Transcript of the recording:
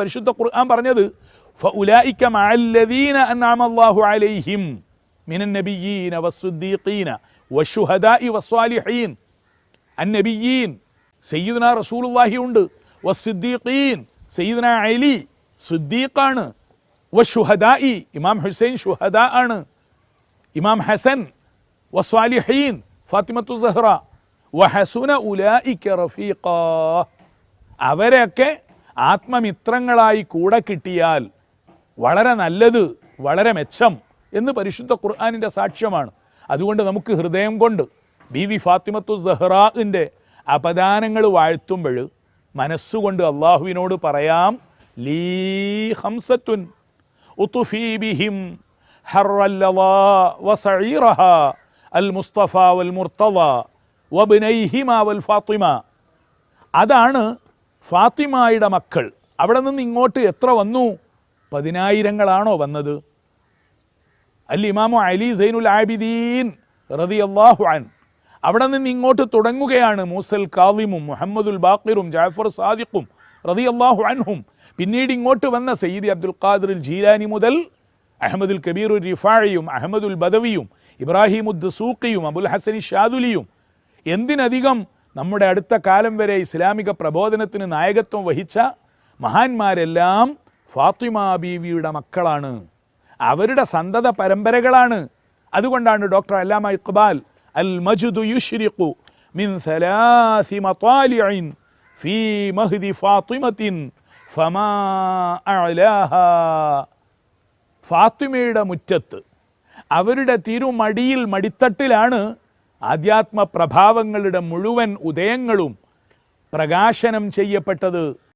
പരിശുദ്ധ ഖുർആൻ പറഞ്ഞത് ഫഉലായിക മഅല്ലദീന അൻഅമ അല്ലാഹു അലൈഹിം മിനൻ നബിയ്യീന വസ്സുദ്ദീഖീന വശുഹദാഇ വസ്വാലിഹീൻ അന്നബിയീൻ സയ്യിദുന റസൂലുള്ളാഹി ഉണ്ട്. വസ്സുദ്ദീഖീൻ സയ്യിദുന അലി സുദ്ദീഖാണ്. വശുഹദായി ഇമാം ഹുസൈൻ ഷുഹദാ ആണ്. ഇമാം ഹസൻ വസ്വാലിഹീൻ ഫാത്തിമത്തു സഹ്റ. വഹസുന ഉലായിക്ക റഫീഖ. അവരെയൊക്കെ ആത്മമിത്രങ്ങളായി കൂടെ കിട്ടിയാൽ വളരെ നല്ലത് വളരെ മെച്ചം എന്ന് പരിശുദ്ധ ഖുർആാനിന്റെ സാക്ഷ്യമാണ്. അതുകൊണ്ട് നമുക്ക് ഹൃദയം കൊണ്ട് ബി വി ഫാത്തിമത്തു സഹ്റാഖിന്റെ അപദാനങ്ങൾ വാഴ്ത്തുമ്പോൾ മനസ്സുകൊണ്ട് അള്ളാഹുവിനോട് പറയാം ലീ ഹംസത്തുൻ ഉത്തുഫീബിഹിം വസഈറഹ അൽ മുസ്തഫ വൽ മുർത്തവ വബിനൈഹിമ വൽ ഫാത്തിമ അതാണ് ഫാത്തിമായുടെ മക്കൾ അവിടെ നിന്ന് ഇങ്ങോട്ട് എത്ര വന്നു? പതിനായിരങ്ങളാണോ വന്നത്? അൽ ഇമാമു അലി സൈനുൽ ആബിദീൻ റതി അള്ളാഹു അവിടെ നിന്ന് ഇങ്ങോട്ട് തുടങ്ങുകയാണ് മൂസൽ കാദിമും മുഹമ്മദുൽ ബാക്കിറും ജാഫർ സാദിഖും റതി അള്ളാഹു അൻഹും. പിന്നീട് ഇങ്ങോട്ട് വന്ന സയ്യിദ് അബ്ദുൽ ഖാദിർ ജീലാനി മുതൽ അഹമ്മദുൽ കബീർ റിഫാഴിയും അഹമ്മദുൽ ബദവിയും ഇബ്രാഹിമുദ് സൂക്കിയും അബുൽ ഹസനി ഷാദുലിയും. എന്തിനധികം നമ്മുടെ അടുത്ത കാലം വരെ ഇസ്ലാമിക പ്രബോധനത്തിന് നായകത്വം വഹിച്ച മഹാന്മാരെല്ലാം ഫാത്തിമ ബീവിയുടെ മക്കളാണ്. അവരുടെ സന്തത പരമ്പരകളാണ്. അതുകൊണ്ടാണ് ഡോക്ടർ അല്ലാമ ഇഖ്ബാൽ അൽ മജുദു യുഷ്രിഖു മിൻ ഫീ മഹ്ദി ഫാത്തിമത്തിൻ ഫമാ ഫാത്തിമയുടെ മുറ്റത്ത് അവരുടെ തിരുമടിയിൽ മടിത്തട്ടിലാണ് ആധ്യാത്മ പ്രഭാവങ്ങളുടെ മുഴുവൻ ഉദയങ്ങളും പ്രകാശനം ചെയ്യപ്പെട്ടത്